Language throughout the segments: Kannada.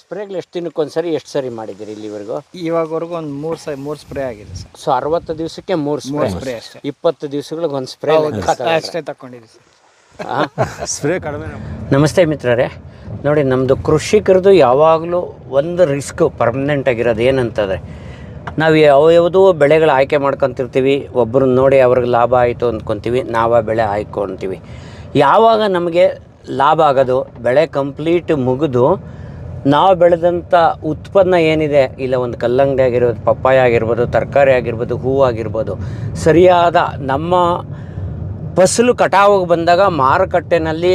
ಸ್ಪ್ರೇಗಳು ಎಷ್ಟು ದಿನಕ್ಕೊಂದ್ಸರಿ ಎಷ್ಟು ಸರಿ ಮಾಡಿದ್ದೀರಿ ಇಲ್ಲಿವರೆಗೂ? ಇವಾಗವರೆಗೂ ಒಂದು ಮೂರು ಸರಿ ಮೂರು ಸ್ಪ್ರೇ ಆಗಿದೆ ಸರ್. ಸೊ ಅರವತ್ತು ದಿವಸಕ್ಕೆ ಮೂರು ಸ್ಪ್ರೇ. ಸ್ಪ್ರೇ ಅಷ್ಟೇ. ಇಪ್ಪತ್ತು ದಿವಸಗಳಿಗೆ ಒಂದು ಸ್ಪ್ರೇ ಅಷ್ಟೇ ತಗೊಂಡಿದ್ದೀವಿ ಸರ್. ಸ್ಪ್ರೇ ಕಡಿಮೆ ನಮಸ್ತೆ ಮಿತ್ರರೇ. ನೋಡಿ ನಮ್ಮದು ಕೃಷಿಕರದು ಯಾವಾಗಲೂ ಒಂದು ರಿಸ್ಕ್ ಪರ್ಮನೆಂಟ್ ಆಗಿರೋದು ಏನಂತಂದರೆ ನಾವು ಯಾವ ಯಾವುದೋ ಬೆಳೆಗಳು ಆಯ್ಕೆ ಮಾಡ್ಕೊತಿರ್ತೀವಿ ಒಬ್ಬರನ್ನ ನೋಡಿ ಅವ್ರಿಗೆ ಲಾಭ ಆಯಿತು ಅಂದ್ಕೊತೀವಿ ನಾವು ಆ ಬೆಳೆ ಆಯ್ಕೊತೀವಿ. ಯಾವಾಗ ನಮಗೆ ಲಾಭ ಆಗೋದು ಬೆಳೆ ಕಂಪ್ಲೀಟ್ ಮುಗಿದು ನಾವು ಬೆಳೆದಂಥ ಉತ್ಪನ್ನ ಏನಿದೆ, ಇಲ್ಲ ಒಂದು ಕಲ್ಲಂಗಡಿ ಆಗಿರ್ಬೋದು, ಪಪ್ಪಾಯ ಆಗಿರ್ಬೋದು, ತರಕಾರಿ ಆಗಿರ್ಬೋದು ಹೂವು ಆಗಿರ್ಬೋದು, ಸರಿಯಾದ ನಮ್ಮ ಫಸಲು ಕಟಾವಿಗೆ ಬಂದಾಗ ಮಾರುಕಟ್ಟೆನಲ್ಲಿ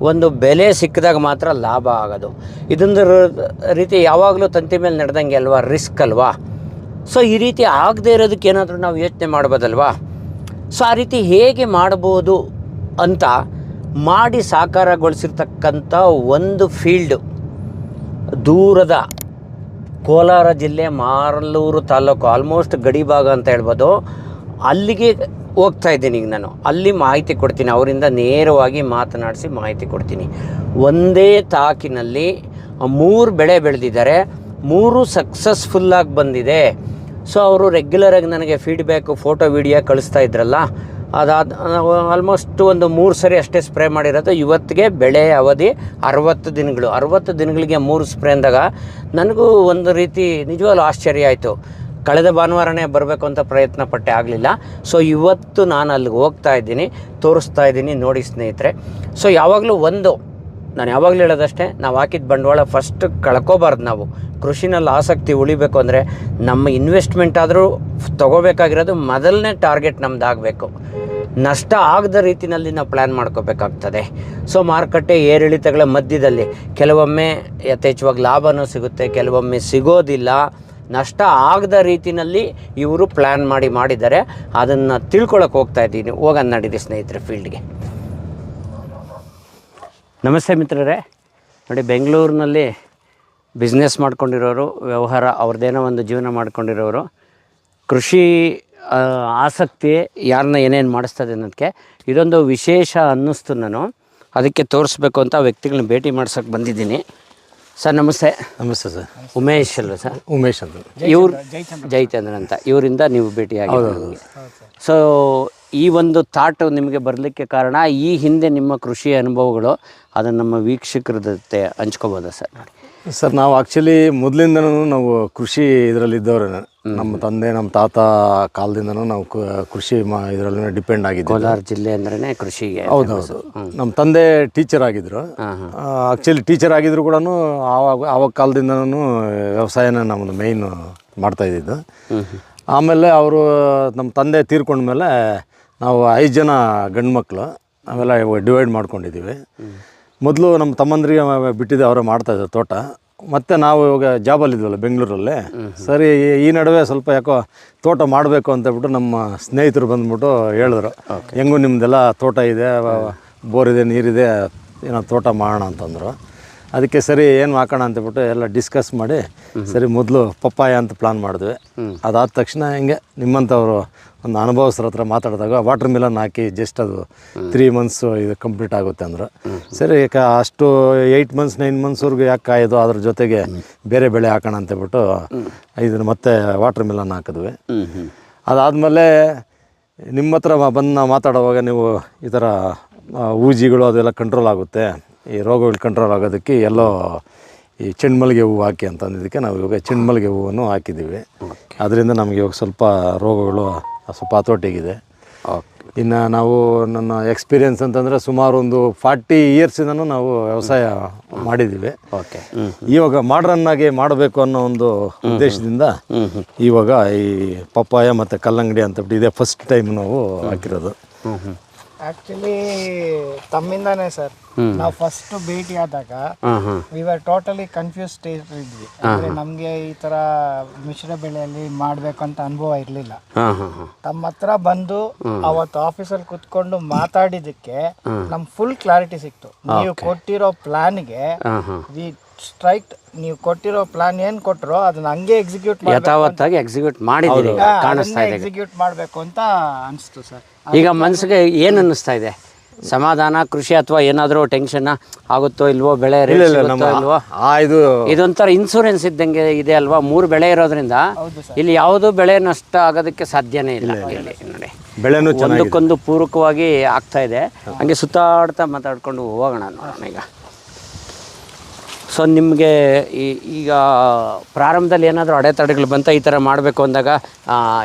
ಒಂದು ಬೆಲೆ ಸಿಕ್ಕಿದಾಗ ಮಾತ್ರ ಲಾಭ ಆಗೋದು. ಇದೊಂದು ರೀತಿ ಯಾವಾಗಲೂ ತಂತಿ ಮೇಲೆ ನಡೆದಂಗೆ ಅಲ್ವಾ, ರಿಸ್ಕ್ ಅಲ್ವಾ? ಸೊ, ಈ ರೀತಿ ಆಗದೇ ಇರೋದಕ್ಕೆ ಏನಾದರೂ ನಾವು ಯೋಚನೆ ಮಾಡ್ಬೋದಲ್ವಾ? ಸೊ, ಆ ರೀತಿ ಹೇಗೆ ಮಾಡ್ಬೋದು ಅಂತ ಮಾಡಿ ಸಾಕಾರಗೊಳಿಸಿರ್ತಕ್ಕಂಥ ಒಂದು ಫೀಲ್ಡು ದೂರದ ಕೋಲಾರ ಜಿಲ್ಲೆ ಮಾರಲೂರು ತಾಲೂಕು ಆಲ್ಮೋಸ್ಟ್ ಗಡಿ ಭಾಗ ಅಂತ ಹೇಳ್ಬೋದು. ಅಲ್ಲಿಗೆ ಹೋಗ್ತಾ ಇದ್ದೀನಿ ಈಗ ನಾನು. ಅಲ್ಲಿ ಮಾಹಿತಿ ಕೊಡ್ತೀನಿ, ಅವರಿಂದ ನೇರವಾಗಿ ಮಾತನಾಡಿಸಿ ಮಾಹಿತಿ ಕೊಡ್ತೀನಿ. ಒಂದೇ ತಾಕಿನಲ್ಲಿ ಮೂರು ಬೆಳೆ ಬೆಳೆದಿದ್ದಾರೆ. ಮೂರು ಸಕ್ಸಸ್ಫುಲ್ಲಾಗಿ ಬಂದಿದೆ. ಸೊ ಅವರು ರೆಗ್ಯುಲರಾಗಿ ನನಗೆ ಫೀಡ್ಬ್ಯಾಕು ಫೋಟೋ ವಿಡಿಯೋ ಕಳಿಸ್ತಾ ಇದ್ರಲ್ಲ ಅದಾದ ಆಲ್ಮೋಸ್ಟ್ ಒಂದು ಮೂರು ಸರಿ ಅಷ್ಟೇ ಸ್ಪ್ರೇ ಮಾಡಿರೋದು. ಇವತ್ತಿಗೆ ಬೆಳೆ ಅವಧಿ ಅರವತ್ತು ದಿನಗಳು. ಅರವತ್ತು ದಿನಗಳಿಗೆ ಮೂರು ಸ್ಪ್ರೇ ಅಂದಾಗ ನನಗೂ ಒಂದು ರೀತಿ ನಿಜವಾಗ್ಲೂ ಆಶ್ಚರ್ಯ ಆಯಿತು. ಕಳೆದ ಭಾನುವಾರನೇ ಬರಬೇಕು ಅಂತ ಪ್ರಯತ್ನ ಪಟ್ಟೆ ಆಗಲಿಲ್ಲ. ಸೊ ಇವತ್ತು ನಾನು ಅಲ್ಲಿಗೆ ಹೋಗ್ತಾ ಇದ್ದೀನಿ, ತೋರಿಸ್ತಾ ಇದ್ದೀನಿ ನೋಡಿ ಸ್ನೇಹಿತರೆ. ಸೊ ಯಾವಾಗಲೂ ಒಂದು ನಾನು ಯಾವಾಗಲೂ ಹೇಳೋದಷ್ಟೇ, ನಾವು ಹಾಕಿದ ಬಂಡವಾಳ ಫಸ್ಟ್ ಕಳ್ಕೋಬಾರ್ದು ನಾವು. ಕೃಷಿನಲ್ಲಿ ಆಸಕ್ತಿ ಉಳಿಬೇಕು ಅಂದರೆ ನಮ್ಮ ಇನ್ವೆಸ್ಟ್ಮೆಂಟ್ ಆದರೂ ತೊಗೋಬೇಕಾಗಿರೋದು ಮೊದಲನೇ ಟಾರ್ಗೆಟ್ ನಮ್ದು ಆಗಬೇಕು. ನಷ್ಟ ಆಗದ ರೀತಿಯಲ್ಲಿ ನಾವು ಪ್ಲ್ಯಾನ್ ಮಾಡ್ಕೋಬೇಕಾಗ್ತದೆ. ಸೊ ಮಾರುಕಟ್ಟೆ ಏರಿಳಿತಗಳ ಮಧ್ಯದಲ್ಲಿ ಕೆಲವೊಮ್ಮೆ ಯಥೇಚ್ಛವಾಗಿ ಲಾಭನೂ ಸಿಗುತ್ತೆ, ಕೆಲವೊಮ್ಮೆ ಸಿಗೋದಿಲ್ಲ. ನಷ್ಟ ಆಗದ ರೀತಿಯಲ್ಲಿ ಇವರು ಪ್ಲ್ಯಾನ್ ಮಾಡಿ ಮಾಡಿದ್ದಾರೆ. ಅದನ್ನು ತಿಳ್ಕೊಳಕ್ಕೆ ಹೋಗ್ತಾ ಇದ್ದೀನಿ. ಹೋಗೋಣ ನಡೀರಿ ಸ್ನೇಹಿತರೆ ಫೀಲ್ಡ್ಗೆ ನಮಸ್ತೆ ಮಿತ್ರರೇ. ನೋಡಿ, ಬೆಂಗಳೂರಿನಲ್ಲಿ ಬಿಸ್ನೆಸ್ ಮಾಡ್ಕೊಂಡಿರೋರು, ವ್ಯವಹಾರ ಅವ್ರದ್ದೇನೋ ಒಂದು ಜೀವನ ಮಾಡ್ಕೊಂಡಿರೋರು. ಕೃಷಿ ಆಸಕ್ತಿ ಯಾರನ್ನ ಏನೇನು ಮಾಡಿಸ್ತದೆ ಅನ್ನೋದಕ್ಕೆ ಇದೊಂದು ವಿಶೇಷ ಅನ್ನಿಸ್ತು ನಾನು. ಅದಕ್ಕೆ ತೋರಿಸ್ಬೇಕು ಅಂತ ವ್ಯಕ್ತಿಗಳನ್ನ ಭೇಟಿ ಮಾಡ್ಸೋಕ್ಕೆ ಬಂದಿದ್ದೀನಿ. ಸರ್ ನಮಸ್ತೆ. ನಮಸ್ತೆ ಸರ್. ಉಮೇಶ್ ಅಲ್ವ ಸರ್? ಉಮೇಶ್ ಅಂತ. ಇವ್ರು ಜಯಚಂದ್ರ ಅಂತ ಇವರಿಂದ ನೀವು ಭೇಟಿಯಾಗಿ ಸೊ ಈ ಒಂದು ಥಾಟ್ ನಿಮಗೆ ಬರಲಿಕ್ಕೆ ಕಾರಣ ಈ ಹಿಂದೆ ನಿಮ್ಮ ಕೃಷಿ ಅನುಭವಗಳು ಅದನ್ನು ನಮ್ಮ ವೀಕ್ಷಕರ ಜೊತೆ ಹಂಚ್ಕೋಬೋದಾ ಸರ್? ನೋಡಿ ಸರ್ ನಾವು ಆ್ಯಕ್ಚುಲಿ ಮೊದಲಿಂದನೂ ನಾವು ಕೃಷಿ ಇದರಲ್ಲಿದ್ದವ್ರೆ ನಮ್ಮ ತಂದೆ ನಮ್ಮ ತಾತ ಕಾಲದಿಂದನೂ ನಾವು ಕು- ಕೃಷಿ ಮಾ ಇದರಲ್ಲಿ ಡಿಪೆಂಡ್ ಆಗಿದ್ದೀವಿ. ಕೋಲಾರ ಜಿಲ್ಲೆ ಅಂದ್ರೆ ಕೃಷಿಗೆ ಹೌದೌದು. ನಮ್ಮ ತಂದೆ ಟೀಚರ್ ಆಗಿದ್ರು. ಆ್ಯಕ್ಚುಲಿ ಟೀಚರ್ ಆಗಿದ್ರು ಕೂಡ ಆವಾಗ ಆವಾಗ ಕಾಲದಿಂದನೂ ವ್ಯವಸಾಯನ ನಮ್ಮದು ಮೇಯ್ನ್ ಮಾಡ್ತಾ ಇದ್ದಿದ್ದು. ಆಮೇಲೆ ಅವರು ನಮ್ಮ ತಂದೆ ತೀರ್ಕೊಂಡ್ಮೇಲೆ ನಾವು ಐದು ಜನ ಗಂಡು ಮಕ್ಕಳು ಆಮೇಲೆ ಡಿವೈಡ್ ಮಾಡ್ಕೊಂಡಿದ್ದೀವಿ. ಮೊದಲು ನಮ್ಮ ತಮ್ಮಂದ್ರಿಗೆ ಬಿಟ್ಟಿದ್ದೆ ಅವರೇ ಮಾಡ್ತಾಯಿದ್ರು ತೋಟ. ಮತ್ತು ನಾವು ಇವಾಗ ಜಾಬಲ್ಲಿ ಇದ್ವಲ್ಲ ಬೆಂಗಳೂರಲ್ಲಿ. ಸರಿ ಈ- ಈ ನಡುವೆ ಸ್ವಲ್ಪ ಯಾಕೋ ತೋಟ ಮಾಡಬೇಕು ಅಂತೇಳ್ಬಿಟ್ಟು ನಮ್ಮ ಸ್ನೇಹಿತರು ಬಂದ್ಬಿಟ್ಟು ಹೇಳಿದ್ರು. ಹೆಂಗೂ ನಿಮ್ಮದೆಲ್ಲ ತೋಟ ಇದೆ ಬೋರ್ ಇದೆ ನೀರಿದೆ ಏನೋ ತೋಟ ಮಾಡೋಣ ಅಂತಂದರು. ಅದಕ್ಕೆ ಸರಿ ಏನು ಹಾಕೋಣ ಅಂತಬಿಟ್ಟು ಎಲ್ಲ ಡಿಸ್ಕಸ್ ಮಾಡಿ ಸರಿ ಮೊದಲು ಪಪ್ಪಾಯ ಅಂತ ಪ್ಲಾನ್ ಮಾಡಿದ್ವಿ. ಅದಾದ ತಕ್ಷಣ ಹಿಂಗೆ ನಿಮ್ಮಂಥವ್ರು ಒಂದು ಅನುಭವಸ್ಥರ ಹತ್ರ ಮಾತಾಡಿದಾಗ ವಾಟರ್ ಮಿಲನ್ ಹಾಕಿ ಜಸ್ಟ್ ಅದು ತ್ರೀ ಮಂತ್ಸು ಇದು ಕಂಪ್ಲೀಟ್ ಆಗುತ್ತೆ ಅಂದರು. ಸರಿ ಯಾಕೆ ಅಷ್ಟು ಏಯ್ಟ್ ಮಂತ್ಸ್ ನೈನ್ ಮಂತ್ಸ್ವರೆಗೂ ಯಾಕೆ ಕಾಯೋದು ಅದ್ರ ಜೊತೆಗೆ ಬೇರೆ ಬೆಳೆ ಹಾಕೋಣ ಅಂತೇಳ್ಬಿಟ್ಟು ಇದನ್ನು ಮತ್ತೆ ವಾಟರ್ ಮಿಲನ್ ಹಾಕಿದ್ವಿ. ಅದಾದಮೇಲೆ ನಿಮ್ಮ ಹತ್ರ ಬಂದು ನಾವು ಮಾತಾಡುವಾಗ ನೀವು ಈ ಥರ ಊಜಿಗಳು ಅದೆಲ್ಲ ಕಂಟ್ರೋಲ್ ಆಗುತ್ತೆ. ಈ ರೋಗಗಳು ಕಂಟ್ರೋಲ್ ಆಗೋದಕ್ಕೆ ಎಲ್ಲೋ ಈ ಚೆಂಡ್ಮಲ್ಲಿಗೆ ಹೂವು ಹಾಕಿ ಅಂತಂದಿದ್ದಕ್ಕೆ ನಾವು ಇವಾಗ ಚೆಂಡ್ಮಲ್ಲಿಗೆ ಹೂವನ್ನು ಹಾಕಿದ್ದೀವಿ. ಅದರಿಂದ ನಮಗೆ ಇವಾಗ ಸ್ವಲ್ಪ ರೋಗಗಳು ಸ್ವಲ್ಪ ಹತೋಟಿಗಿದೆ. ಇನ್ನು ನಾವು ನನ್ನ ಎಕ್ಸ್ಪೀರಿಯನ್ಸ್ ಅಂತಂದರೆ ಸುಮಾರು ಒಂದು ಫಾರ್ಟಿ ಇಯರ್ಸಿಂದನೂ ನಾವು ವ್ಯವಸಾಯ ಮಾಡಿದ್ದೀವಿ. ಓಕೆ ಇವಾಗ ಮಾಡ್ರನ್ನಾಗಿ ಮಾಡಬೇಕು ಅನ್ನೋ ಒಂದು ಉದ್ದೇಶದಿಂದ ಇವಾಗ ಈ ಪಪ್ಪಾಯ ಮತ್ತು ಕಲ್ಲಂಗಡಿ ಅಂತ ಇದೇ ಫಸ್ಟ್ ಟೈಮ್ ನಾವು ಹಾಕಿರೋದು. ಆಕ್ಚುಲಿ ತಮ್ಮಿಂದಾನೇ ಸರ್ ನಾವು ಫಸ್ಟ್ ಭೇಟಿ ಆದಾಗ we are totally confuse stage ಇದ್ವಿ. ಅಂದ್ರೆ ನಮ್ಗೆ ಈ ತರ ಮಿಶ್ರ ಬೆಳೆಯಲ್ಲಿ ಮಾಡ್ಬೇಕಂತ ಅಂತ ಅನುಭವ ಇರ್ಲಿಲ್ಲ. ತಮ್ಮ ಹತ್ರ ಬಂದು ಅವತ್ತು ಆಫೀಸಲ್ಲಿ ಕುತ್ಕೊಂಡು ಮಾತಾಡಿದಕ್ಕೆ ನಮ್ ಫುಲ್ ಕ್ಲಾರಿಟಿ ಸಿಕ್ತು. ನೀವು ಕೊಟ್ಟಿರೋ ಪ್ಲಾನ್ಗೆ ವಿ ಸ್ಟ್ರೈಟ್ ನೀವು ಕೊಟ್ಟಿರೋ ಪ್ಲಾನ್ ಏನ್ ಕೊಟ್ರೋ ಅದನ್ನ ಹಂಗೆ ಎಕ್ಸಿಕ್ಯೂಟ್ ಯಥಾವತ್ತಾಗಿ ಎಕ್ಸಿಕ್ಯೂಟ್ ಮಾಡಿದ್ದೀರಿ. ಈಗ ಕಾಣಿಸ್ತಾ ಇದೆ. ಎಕ್ಸಿಕ್ಯೂಟ್ ಮಾಡಬೇಕು ಅಂತ ಅನಿಸ್ತು ಸರ್. ಈಗ ಮನಸ್ಸಿಗೆ ಏನು ಅನ್ನಿಸ್ತಾ ಇದೆ? ಸಮಾಧಾನ ಕೃಷಿ ಅಥವಾ ಏನಾದರೂ ಟೆನ್ಷನ್ ಆಗುತ್ತೋ ಇಲ್ವೋ ಬೆಳೆ rate ಇಲ್ಲ ಇಲ್ಲ ಸಿಗುತ್ತೋ ಇಲ್ವೋ? ಆ ಇದು ಇದೊಂಥರ ಇನ್ಸೂರೆನ್ಸ್ ಇದ್ದಂಗೆ ಇದೆ ಅಲ್ವಾ? ಮೂರು ಬೆಳೆ ಇರೋದ್ರಿಂದ ಇಲ್ಲಿ ಯಾವುದು ಬೆಳೆ ನಷ್ಟ ಆಗೋದಕ್ಕೆ ಸಾಧ್ಯನೇ ಇಲ್ಲ. ಇಲ್ಲಿ ನೋಡಿ. ಬೆಳೆನೂ ಚೆನ್ನಾಗಿ ಒಂದಕ್ಕೊಂದು ಪೂರಕವಾಗಿ ಆಗ್ತಾ ಇದೆ. ಹಂಗೆ ಸುತ್ತಾಡ್ತಾ ಮಾತಾಡ್ಕೊಂಡು ಹೋಗೋಣ ನೋಡೋಣ ಈಗ. ಸೊ ನಿಮಗೆ ಈಗ ಪ್ರಾರಂಭದಲ್ಲಿ ಏನಾದರೂ ಅಡೆತಡೆಗಳು ಬಂತ? ಈ ಥರ ಮಾಡಬೇಕು ಅಂದಾಗ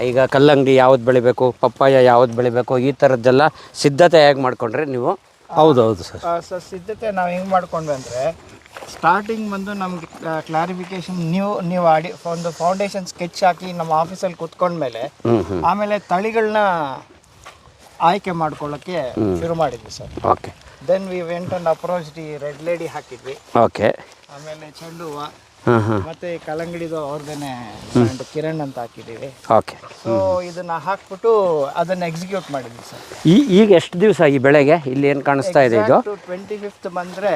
ಈಗ ಕಲ್ಲಂಗಡಿ ಯಾವ್ದು ಬೆಳಿಬೇಕು ಪಪ್ಪಾಯ ಯಾವ್ದು ಬೆಳಿಬೇಕು ಈ ಥರದ್ದೆಲ್ಲ ಸಿದ್ಧತೆ ಹೇಗೆ ಮಾಡ್ಕೊಂಡ್ರೆ ನೀವು? ಹೌದು ಹೌದು ಸರ್ ಸರ್ ಸಿದ್ಧತೆ ನಾವು ಹೆಂಗೆ ಮಾಡ್ಕೊಂಡ್ವಿ ಅಂದರೆ ಸ್ಟಾರ್ಟಿಂಗ್ ಬಂದು ನಮಗೆ ಕ್ಲಾರಿಫಿಕೇಶನ್ ನೀವು ನೀವು ಆಡಿ ಒಂದು ಫೌಂಡೇಶನ್ ಸ್ಕೆಚ್ ಹಾಕಿ ನಮ್ಮ ಆಫೀಸಲ್ಲಿ ಕುತ್ಕೊಂಡ್ಮೇಲೆ ಆಮೇಲೆ ತಳಿಗಳನ್ನ ಆಯ್ಕೆ ಮಾಡ್ಕೊಳ್ಳೋಕ್ಕೆ ಶುರು ಮಾಡಿದ್ವಿ sir. Okay then we went and approach the red lady ಹಾಕಿದ್ವಿ. ಓಕೆ ಆಮೇಲೆ ಚೆಂಡು ಹೂವು ಮತ್ತೆ ಕಲಂಗಡಿದು ಬ್ರ್ಯಾಂಡ್ ಕಿರಣ್ ಅಂತ ಹಾಕಿದ್ದೀವಿ. ಓಕೆ ಸೊ ಇದನ್ನ ಹಾಕ್ಬಿಟ್ಟು ಅದನ್ನ ಎಕ್ಸಿಕ್ಯೂಟ್ ಮಾಡಿದ್ವಿ ಸರ್. ಈ ಈಗ ಎಷ್ಟು ದಿವಸ ಈ ಬೆಳೆಗೆ? ಇಲ್ಲಿ ಏನು ಕಾಣಿಸ್ತಾ ಇದೆ ಇದು? ಟ್ವೆಂಟಿ ಫಿಫ್ತ್ ಬಂದರೆ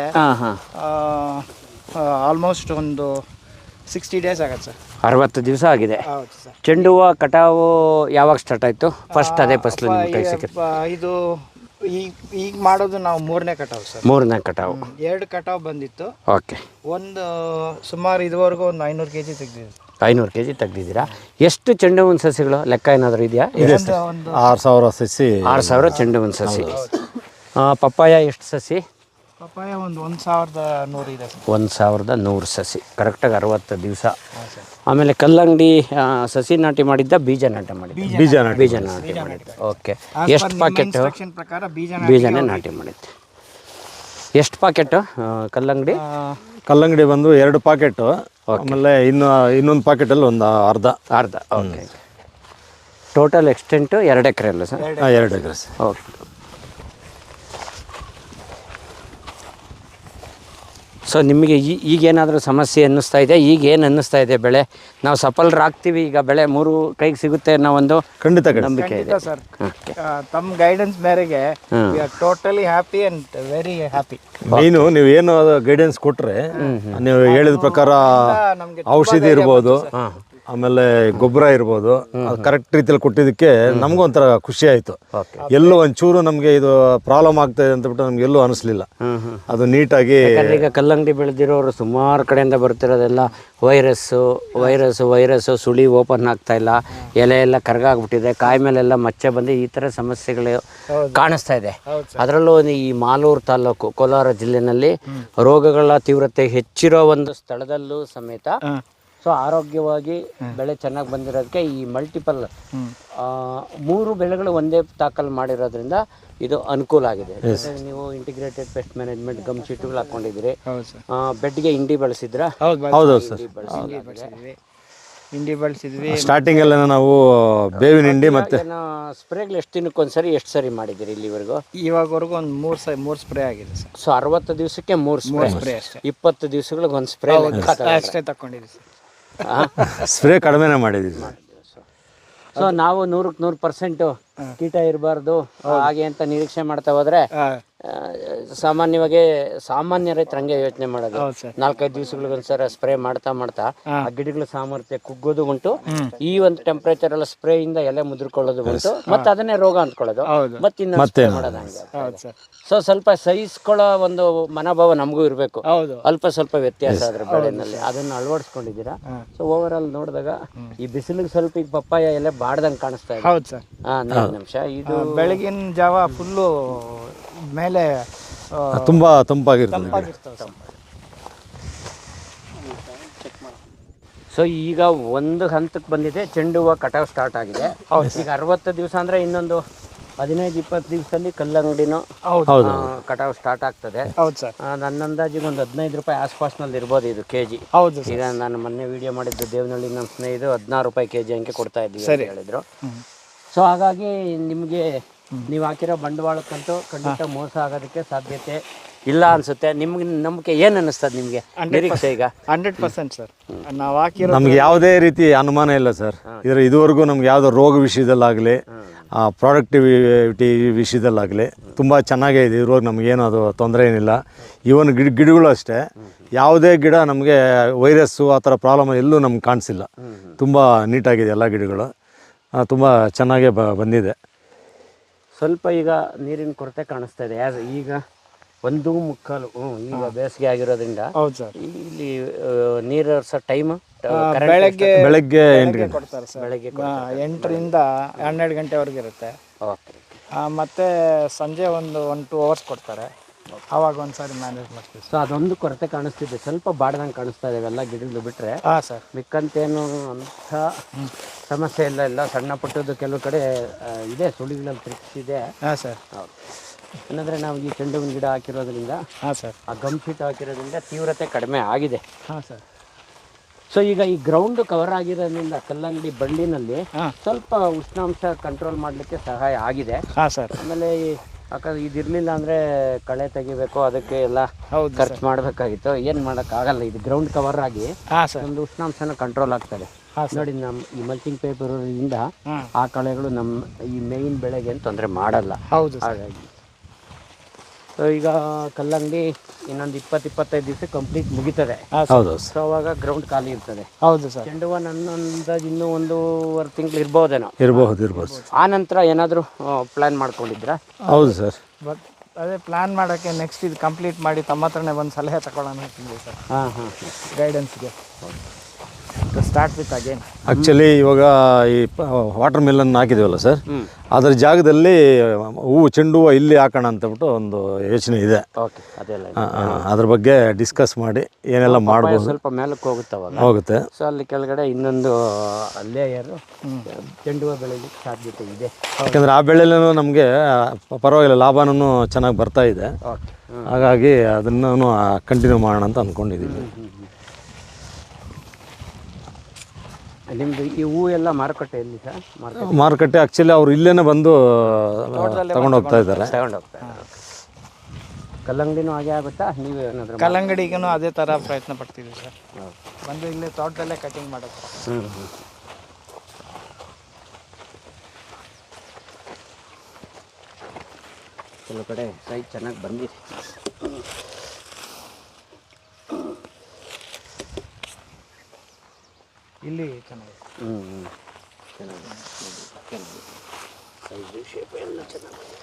ಆಲ್ಮೋಸ್ಟ್ ಒಂದು ಸಿಕ್ಸ್ಟಿ ಡೇಸ್ ಆಗತ್ತೆ ಸರ್. ಅರವತ್ತು ದಿವಸ ಆಗಿದೆ. ಚೆಂಡು ಹೂವು ಕಟಾವು ಯಾವಾಗ ಸ್ಟಾರ್ಟ್ ಆಯಿತು? ಫಸ್ಟ್ ಅದೇ ಫಸ್ಟ್ ಇದು ಈಗ ಈಗ ಮಾಡೋದು ನಾವು ಮೂರನೇ ಕಟಾವು ಸರ್. ಮೂರನೇ ಕಟಾವು. ಎರಡು ಕಟಾವು ಬಂದಿತ್ತು. ಓಕೆ. ಒಂದು ಸುಮಾರು ಇದುವರೆಗೂ ಒಂದು ಐನೂರು ಕೆ ಜಿ ತೆಗ್ದಿದ್ವಿ ಐನೂರು ಕೆ ಜಿ ತೆಗ್ದಿದ್ದೀರಾ? ಎಷ್ಟು ಚೆಂಡು ಹೂವಿನ ಸಸಿಗಳು? ಲೆಕ್ಕ ಏನಾದರೂ ಇದೆಯಾ? ಇದೆ ಒಂದು ಆರು ಸಾವಿರ ಸಸಿ. ಆರು ಸಾವಿರ ಚೆಂಡು ಹೂವಿನ ಸಸಿ ಆ, ಪಪ್ಪಾಯ ಎಷ್ಟು ಸಸಿ? ಪಪ್ಪಾಯ ಒಂದು ಒಂದು ಸಾವಿರದ ನೂರು ಇದೆ ಸರ್. ಒಂದು ಸಾವಿರದ ನೂರು ಸಸಿ. ಕರೆಕ್ಟಾಗಿ ಅರವತ್ತು ದಿವಸ. ಆಮೇಲೆ ಕಲ್ಲಂಗಡಿ ಸಸಿ ನಾಟಿ ಮಾಡಿದ್ದ ಬೀಜ ನಾಟಿ ಮಾಡಿದ್ದ. ಬೀಜ ನಾಟಿ ಬೀಜ ನಾಟಿ ಮಾಡಿದ್ದು. ಓಕೆ ಎಷ್ಟು ಪಾಕೆಟ್ ಇನ್ಸ್ಟ್ರಕ್ಷನ್ ಪ್ರಕಾರ ಬೀಜ ಬೀಜನೇ ನಾಟಿ ಮಾಡಿದ್ದು. ಎಷ್ಟು ಪ್ಯಾಕೆಟ್ ಕಲ್ಲಂಗಡಿ? ಕಲ್ಲಂಗಡಿ ಬಂದು ಎರಡು ಪ್ಯಾಕೆಟ್ ಆಮೇಲೆ ಇನ್ನು ಇನ್ನೊಂದು ಪಾಕೆಟಲ್ಲಿ ಒಂದು ಅರ್ಧ. ಅರ್ಧ. ಓಕೆ ಟೋಟಲ್ ಎಕ್ಸ್ಟೆಂಟು ಎರಡು ಎಕರೆ ಅಲ್ಲ ಸರ್? ಎರಡು ಎಕರೆ. ಸರ್. ಓಕೆ ಸೊ ನಿಮಗೆ ಈ ಈಗೇನಾದರೂ ಸಮಸ್ಯೆ ಅನ್ನಿಸ್ತಾ ಇದೆ? ಈಗ ಏನು ಅನ್ನಿಸ್ತಾ ಇದೆ ಬೆಳೆ? ನಾವು ಸಫಲರಾಗ್ತೀವಿ ಈಗ ಬೆಳೆ ಮೂರು ಕೈಗೆ ಸಿಗುತ್ತೆ ಅನ್ನೋ ಒಂದು ಖಂಡಿತ ಖಂಡಿತ ನಂಬಿಕೆ ಇದೆ. ಸರ್. ತಮ್ಮ ಗೈಡೆನ್ಸ್ ಮೇರೆಗೆ totally happy and very happy ನೀನು ನೀವು ಏನು ಗೈಡೆನ್ಸ್ ಕೊಟ್ಟರೆ ನೀವು ಹೇಳಿದ ಪ್ರಕಾರ ನಮ್ಗೆ ಔಷಧಿ ಇರ್ಬೋದು. ಆಮೇಲೆ ಗೊಬ್ಬರ ಇರ್ಬೋದು. ಅದು ಕರೆಕ್ಟ್ ರೀತಿಯಲ್ಲಿ ಕೊಟ್ಟಿದ್ದಕ್ಕೆ ನಮಗೂ ಒಂಥರ ಖುಷಿ ಆಯಿತು. ಎಲ್ಲೂ ಒಂಚೂರು ನಮಗೆ ಇದು ಪ್ರಾಬ್ಲಮ್ ಆಗ್ತಾ ಇದೆ ಅಂತ ಬಿಟ್ಟು ನಮ್ಗೆ ಎಲ್ಲೂ ಅನಿಸ್ಲಿಲ್ಲ. ಅದು ನೀಟಾಗಿ ಈಗ ಕಲ್ಲಂಗಡಿ ಬೆಳೆದಿರೋರು ಸುಮಾರು ಕಡೆಯಿಂದ ಬರ್ತಿರೋದೆಲ್ಲ ವೈರಸ್ಸು ವೈರಸ್ಸು ವೈರಸ್ಸು ಸುಳಿ ಓಪನ್ ಆಗ್ತಾ ಇಲ್ಲ. ಎಲೆ ಎಲ್ಲ ಕರ್ಗಾಗ್ಬಿಟ್ಟಿದೆ. ಕಾಯಿ ಮೇಲೆಲ್ಲ ಮಚ್ಚೆ ಬಂದು ಈ ಥರ ಸಮಸ್ಯೆಗಳು ಕಾಣಿಸ್ತಾ ಇದೆ. ಅದರಲ್ಲೂ ಈ ಮಾಲೂರು ತಾಲೂಕು ಕೋಲಾರ ಜಿಲ್ಲೆನಲ್ಲಿ ರೋಗಗಳ ತೀವ್ರತೆ ಹೆಚ್ಚಿರೋ ಒಂದು ಸ್ಥಳದಲ್ಲೂ ಸಮೇತ ಸೊ ಆರೋಗ್ಯವಾಗಿ ಬೆಳೆ ಚೆನ್ನಾಗಿ ಬಂದಿರೋದಕ್ಕೆ ಈ ಮಲ್ಟಿಪಲ್ ಮೂರು ಬೆಳೆಗಳು ಒಂದೇ ತಾಕಲ್ ಮಾಡಿರೋದ್ರಿಂದ ಇದು ಅನುಕೂಲ ಆಗಿದೆ. ನೀವು ಇಂಟಿಗ್ರೇಟೆಡ್ ಪೆಸ್ಟ್ ಮ್ಯಾನೇಜ್ಮೆಂಟ್ ಗಮ್ ಚೀಟುಗಳು ಹಾಕೊಂಡಿದ್ದೀರಿ. ಸರ್. ಬೆಡ್ಗೆ ಇಂಡಿ ಬಳಸಿದ್ರಾ? ಹೌದು ಸರ್. ಹಿಂಡಿ ಬಳಸಿದ್ವಿ. ಸ್ಟಾರ್ಟಿಂಗ್ ಎಲ್ಲ ನಾವು ಬೇವಿನ ಹಿಂಡಿ ಮತ್ತೆ ಸ್ಪ್ರೇಗಳು ಎಷ್ಟು ದಿನಕ್ಕೆ ಒಂದ್ಸರಿ ಎಷ್ಟು ಸರಿ ಮಾಡಿದಿರಿ ಇಲ್ಲಿವರೆಗೂ? ಇವಾಗವರೆಗೂ ಒಂದು ಮೂರು ಸೈ ಮೂರು ಸ್ಪ್ರೇ ಆಗಿದೆ ಸರ್. ಸೊ ಅರವತ್ತು ದಿವಸಕ್ಕೆ ಮೂರು ಸ್ಪ್ರೇ. ಸ್ಪ್ರೇ ಅಷ್ಟೇ. ಇಪ್ಪತ್ತು ದಿವಸಗಳಿಗೆ ಒಂದು ಸ್ಪ್ರೇ ಅಷ್ಟೇ ತಗೊಂಡಿದ್ದೀವಿ ಸರ್. ಸ್ಪ್ರೇ ಕಡಿಮೆನೇ ಮಾಡಿದ್ದೀವಿ. ಸೊ ನಾವು ನೂರಕ್ಕೆ ನೂರು ಪರ್ಸೆಂಟು ಕೀಟ ಇರಬಾರ್ದು ಹಾಗೆ ಅಂತ ನಿರೀಕ್ಷೆ ಮಾಡ್ತಾ ಹೋದ್ರೆ ಸಾಮಾನ್ಯವಾಗಿ ಸಾಮಾನ್ಯ ರೈತರು ಹಂಗೆ ಯೋಚನೆ ಮಾಡೋದು. ನಾಲ್ಕೈದು ದಿವಸಗಳಿಗೊಂದ್ಸರ ಸ್ಪ್ರೇ ಮಾಡ್ತಾ ಮಾಡ್ತಾ ಆ ಗಿಡಗಳ ಸಾಮರ್ಥ್ಯ ಕುಗ್ಗೋದು ಉಂಟು. ಈ ಒಂದು ಟೆಂಪರೇಚರ್ ಎಲ್ಲ ಸ್ಪ್ರೇ ಇಂದ ಎಲೆ ಮುದ್ರಕೊಳ್ಳೋದು ಉಂಟು. ಮತ್ತೆ ಅದನ್ನೇ ರೋಗ ಅಂದ್ಕೊಳ್ಳೋದು. ಹೌದು. ಮತ್ತೆ ಮಾಡೋದು ಹಂಗೆ. ಹೌದು ಸರ್. ಸೊ ಸ್ವಲ್ಪ ಸಹಿಸ್ಕೊಳ್ಳೋ ಒಂದು ಮನೋಭಾವ ನಮಗೂ ಇರಬೇಕು. ಹೌದು. ಅಲ್ಪ ಸ್ವಲ್ಪ ವ್ಯತ್ಯಾಸ ಅದ್ರ ಬೆಳೆನಲ್ಲಿ. ಅದನ್ನ ಅಳವಡಿಸ್ಕೊಂಡಿದ್ದೀರಾ? ಸೊ ಓವರ್ ಆಲ್ ನೋಡಿದಾಗ ಈ ಬಿಸಿಲಿಗೆ ಸ್ವಲ್ಪ ಈಗ ಪಪ್ಪಾಯ ಎಲೆ ಬಾಡ್ದಂಗೆ ಕಾಣಿಸ್ತಾ ಇದೆ. ಹೌದು ಸರ್. ನಿಮಿಷ. ಇದು ಬೆಳಗಿನ ಜಾವ ಫುಲ್ಲು ಮೇಲೆ ತುಂಬಾ ತುಂಬ ತಂಪಾಗಿರ್ತದೆ. ತಂಪಾಗಿರ್ತವೆ ಸೊ ಈಗ ಒಂದು ಹಂತಕ್ಕೆ ಬಂದಿದೆ ಚೆಂಡು ಹೂವು ಕಟಾವ್ ಸ್ಟಾರ್ಟ್ ಆಗಿದೆ. ಈಗ ಅರವತ್ತು ದಿವಸ ಅಂದ್ರೆ ಇನ್ನೊಂದು ಹದಿನೈದು ಇಪ್ಪತ್ತು ದಿವಸದಲ್ಲಿ ಕಲ್ಲಂಗಡಿನೂ ಹೌದು. ಆ, ಕಟಾವ್ ಸ್ಟಾರ್ಟ್ ಆಗ್ತದೆ. ಹೌದು ಸರ್. ಆ, ನನ್ನ ಅಂದಾಜಿಗೆ ಒಂದು ಹದಿನೈದು ರೂಪಾಯಿ ಆಸ್ಪಾಸ್ನಲ್ಲಿ ಇರ್ಬೋದು ಇದು ಕೆ ಜಿ ಹೌದು ಈಗ ನಾನು ಮೊನ್ನೆ ವಿಡಿಯೋ ಮಾಡಿದ್ದು ದೇವನಹಳ್ಳಿ ನಮ್ಮ ಸ್ನೇಹಿತರು ಹದಿನಾರು ರೂಪಾಯಿ ಕೆ ಜಿ ಹಂಗೆ ಕೊಡ್ತಾ ಇದ್ದೀವಿ ಅಂತ ಹೇಳಿದ್ರು. ಸೊ ಹಾಗಾಗಿ ನಿಮಗೆ ನೀವು ಹಾಕಿರೋ ಬಂಡವಾಳಕ್ಕಂತೂ ಖಂಡಿತ ಮೋಸ ಆಗೋದಕ್ಕೆ ಸಾಧ್ಯತೆ ಇಲ್ಲ ಅನ್ಸುತ್ತೆ. ನಿಮ್ಗೆ ನಂಬಿಕೆ ಏನು ಅನ್ನಿಸ್ತದೆ ನಿಮಗೆ? ನಿರೀಕ್ಷೆ ಈಗ? Hundred percent sir. ನಾವು ಹಾಕಿ ನಮ್ಗೆ ಯಾವುದೇ ರೀತಿ ಅನುಮಾನ ಇಲ್ಲ ಸರ್. ಇದರ ಇದುವರೆಗೂ ನಮ್ಗೆ ಯಾವುದೋ ರೋಗ ವಿಷಯದಲ್ಲಾಗಲಿ ಪ್ರಾಡಕ್ಟಿವಿಟಿ ವಿಷಯದಲ್ಲಾಗಲಿ ತುಂಬ ಚೆನ್ನಾಗೇ ಇದೆ. ಇರುವಾಗ ನಮಗೇನು ಅದು ತೊಂದರೆ ಏನಿಲ್ಲ. ಇವನ್ ಗಿಡ ಗಿಡಗಳು ಅಷ್ಟೇ. ಯಾವುದೇ ಗಿಡ ನಮಗೆ ವೈರಸ್ಸು ಆ ಥರ ಪ್ರಾಬ್ಲಮ್ ಎಲ್ಲೂ ನಮ್ಗೆ ಕಾಣಿಸಿಲ್ಲ. ತುಂಬ ನೀಟಾಗಿದೆ ಎಲ್ಲ ಗಿಡಗಳು. ತುಂಬ ಚೆನ್ನಾಗೇ ಬ ಬಂದಿದೆ. ಸ್ವಲ್ಪ ಈಗ ನೀರಿನ ಕೊರತೆ ಕಾಣಿಸ್ತಾ ಇದೆ. ಯಾಸ್ ಈಗ ಒಂದು ಮುಕ್ಕಾಲು ಹ್ಞೂ ಈಗ ಬೇಸಿಗೆ ಆಗಿರೋದ್ರಿಂದ ಹೌದು ಸರ್. ಇಲ್ಲಿ ನೀರು ಸರ್ ಟೈಮ್ ಬೆಳಗ್ಗೆ ಬೆಳಗ್ಗೆ ಎಂಟು ಗಂಟೆ ಕೊಡ್ತಾರೆ ಸರ್. ಬೆಳಗ್ಗೆ ಎಂಟರಿಂದ ಹನ್ನೆರಡು ಗಂಟೆವರೆಗೆ ಇರುತ್ತೆ. ಓಕೆ. ಆ, ಮತ್ತೆ ಸಂಜೆ ಒಂದು ಒನ್ ಟೂ ಅವರ್ಸ್ ಕೊಡ್ತಾರೆ. ಅವಾಗ ಒಂದ್ಸಾರಿ ಮ್ಯಾನೇಜ್ ಮಾಡ್ತೀವಿ ಸೊ ಅದೊಂದು ಕೊರತೆ ಕಾಣಿಸ್ತಿದೆ. ಸ್ವಲ್ಪ ಬಾಡ್ದಂಗೆ ಕಾಣಿಸ್ತಾ ಇದೆ ಎಲ್ಲ ಗಿಡಗಳು ಬಿಟ್ಟರೆ ಹಾಂ ಸರ್ ಮಿಕ್ಕಂತೇನು ಅಂಥ ಸಮಸ್ಯೆ ಇಲ್ಲ ಇಲ್ಲ. ಸಣ್ಣ ಪುಟ್ಟದ್ದು ಕೆಲವು ಕಡೆ ಆ, ಇದೆ. ಸುಳಿಗಳಲ್ಲಿ ತಿರುಗಿಸಿದೆ. ಹಾಂ ಸರ್ ಹೌದು. ಏನಂದರೆ ನಾವು ಈ ಚೆಂಡು ಹೂವಿನ ಗಿಡ ಹಾಕಿರೋದ್ರಿಂದ ಹಾಂ ಸರ್ ಆ ಗಮ್ ಶೀಟ್ ಹಾಕಿರೋದ್ರಿಂದ ತೀವ್ರತೆ ಕಡಿಮೆ ಆಗಿದೆ. ಹಾಂ ಸರ್ ಸೊ ಈಗ ಈ ಗ್ರೌಂಡ್ ಕವರ್ ಆಗಿರೋದ್ರಿಂದ ಕಲ್ಲಂಗಡಿ ಬಳ್ಳಿನಲ್ಲಿ ಹಾಂ. ಸ್ವಲ್ಪ ಉಷ್ಣಾಂಶ ಕಂಟ್ರೋಲ್ ಮಾಡಲಿಕ್ಕೆ ಸಹಾಯ ಆಗಿದೆ. ಹಾಂ ಸರ್ ಆಮೇಲೆ ಈ ಯಾಕಂದ್ರೆ ಇದಿರಲಿಲ್ಲ ಅಂದ್ರೆ ಕಳೆ ತೆಗಿಬೇಕು ಅದಕ್ಕೆ ಎಲ್ಲ ಹೌದು ಖರ್ಚು ಮಾಡಬೇಕಾಗಿತ್ತು. ಏನು ಆಗಲ್ಲ ಇದು ಗ್ರೌಂಡ್ ಕವರ್ ಆಗಿ ಹಾಂ ಸರ್. ಒಂದು ಉಷ್ಣಾಂಶನ ಕಂಟ್ರೋಲ್ ಆಗ್ತದೆ. ಹಾಂ ನೋಡಿ ನಮ್ಮ ಈ ಮಲ್ಚಿಂಗ್ ಪೇಪರ್ ಇಂದ ಆ ಕಳೆಗಳು ನಮ್ಮ ಈ ಮೇಯ್ನ್ ಬೆಳೆಗೆ ತೊಂದ್ರೆ ಮಾಡಲ್ಲ. ಹೌದು ಹಾಗಾಗಿ ಸೊ ಈಗ ಕಲ್ಲಂಗಡಿ ಇನ್ನೊಂದು ಇಪ್ಪತ್ತು ಇಪ್ಪತ್ತೈದು ದಿವಸ ಕಂಪ್ಲೀಟ್ ಮುಗಿತದೆ. ಹೌದು ಸರ್ ಸೊ ಅವಾಗ ಗ್ರೌಂಡ್ ಖಾಲಿ ಇರ್ತದೆ. ಹೌದು ಸರ್. ಚೆಂಡು ಹೂವು ನನ್ನ ಅಂದಾಜು ಇನ್ನೂ ಒಂದೂವರೆ ತಿಂಗಳು ಇರ್ಬೋದೇನೋ. ಇರಬಹುದು ಇರ್ಬೋದು. ಆ ನಂತರ ಏನಾದರೂ ಪ್ಲ್ಯಾನ್ ಮಾಡ್ಕೊಂಡಿದ್ರಾ ಹೌದು ಸರ್. ಬಟ್ ಅದೇ ಪ್ಲ್ಯಾನ್ ಮಾಡೋಕ್ಕೆ ನೆಕ್ಸ್ಟ್ ಇದು ಕಂಪ್ಲೀಟ್ ಮಾಡಿ ತಮ್ಮ ಹತ್ರನೇ ಒಂದು ಸಲಹೆ ತಗೊಳ್ಳೋಣ ಸರ್. ಹಾಂ ಹಾಂ. ಗೈಡೆನ್ಸ್ಗೆ ಸ್ಟಾರ್ಟ್ ವಿತ್ ಅಗೇನ್ ಆ್ಯಕ್ಚುಲಿ ಇವಾಗ ಈ ವಾಟರ್ ಮಿಲನ್ ಹಾಕಿದೀವಲ್ಲ ಸರ್ ಅದರ ಜಾಗದಲ್ಲಿ ಹೂವು ಚೆಂಡು ಹೂವು ಇಲ್ಲಿ ಹಾಕೋಣ ಅಂತಬಿಟ್ಟು ಒಂದು ಯೋಚನೆ ಇದೆ. ಓಕೆ ಅದೆಲ್ಲ ಇದೆ. ಅದ್ರ ಬಗ್ಗೆ ಡಿಸ್ಕಸ್ ಮಾಡಿ ಏನೆಲ್ಲ ಮಾಡ್ಬೋದು. ಸ್ವಲ್ಪ ಮೇಲಕ್ಕೆ ಹೋಗುತ್ತೆ ಅವಾಗ. ಹೋಗುತ್ತೆ. ಸೊ ಅಲ್ಲಿ ಕೆಳಗಡೆ ಇನ್ನೊಂದು ಲೇಯರು ಚೆಂಡು ಹೂವು ಬೆಳೀಲಿಕ್ಕೆ ಸಾಧ್ಯತೆ ಇದೆ. ಯಾಕಂದ್ರೆ ಆ ಬೆಳೆಯಲ್ಲೂ ನಮಗೆ ಪರವಾಗಿಲ್ಲ ಲಾಭನೂ ಚೆನ್ನಾಗಿ ಬರ್ತಾ ಇದೆ. ಓಕೆ ಹಾಗಾಗಿ ಅದನ್ನು ಕಂಟಿನ್ಯೂ ಮಾಡೋಣ ಅಂತ ಅಂದ್ಕೊಂಡಿದ್ದೀವಿ ನಿಮ್ಮದು ಈ ಹೂವು ಎಲ್ಲ ಮಾರುಕಟ್ಟೆ ಎಲ್ಲಿ ಸರ್ ಮಾರ್ಕೆಟ್ ಮಾರುಕಟ್ಟೆ ಆ್ಯಕ್ಚುಲಿ ಅವ್ರು ಇಲ್ಲೇನೆ ಬಂದು ತಗೊಂಡು ಹೋಗ್ತಾ ಇದ್ದಾರೆ. ತಗೊಂಡು ಹೋಗ್ತಾರೆ ಕಲ್ಲಂಗಡಿನೂ ಹಾಗೆ ಆಗುತ್ತಾ? ನೀವು ಏನಾದರೂ ಕಲ್ಲಂಗಡಿಗೂ ಅದೇ ಥರ ಪ್ರಯತ್ನ ಪಡ್ತಿದ್ವಿ ಸರ್. ಬಂದು ಇಲ್ಲೇ ತೋಟದಲ್ಲೇ ಕಟಿಂಗ್ ಮಾಡೋದು. ಹ್ಞೂ ಹ್ಞೂ ಕೆಲವು ಕಡೆ ಸೈಜ್ ಚೆನ್ನಾಗಿ ಬಂದಿದೆ. ಇಲ್ಲಿ ಚೆನ್ನಾಗಿದೆ. ಹ್ಞೂ ಹ್ಞೂ ಚೆನ್ನಾಗಿದೆ ಚೆನ್ನಾಗಿದೆ ಸೈಜು ಶೇಪ್ ಎಲ್ಲ ಚೆನ್ನಾಗಿದೆ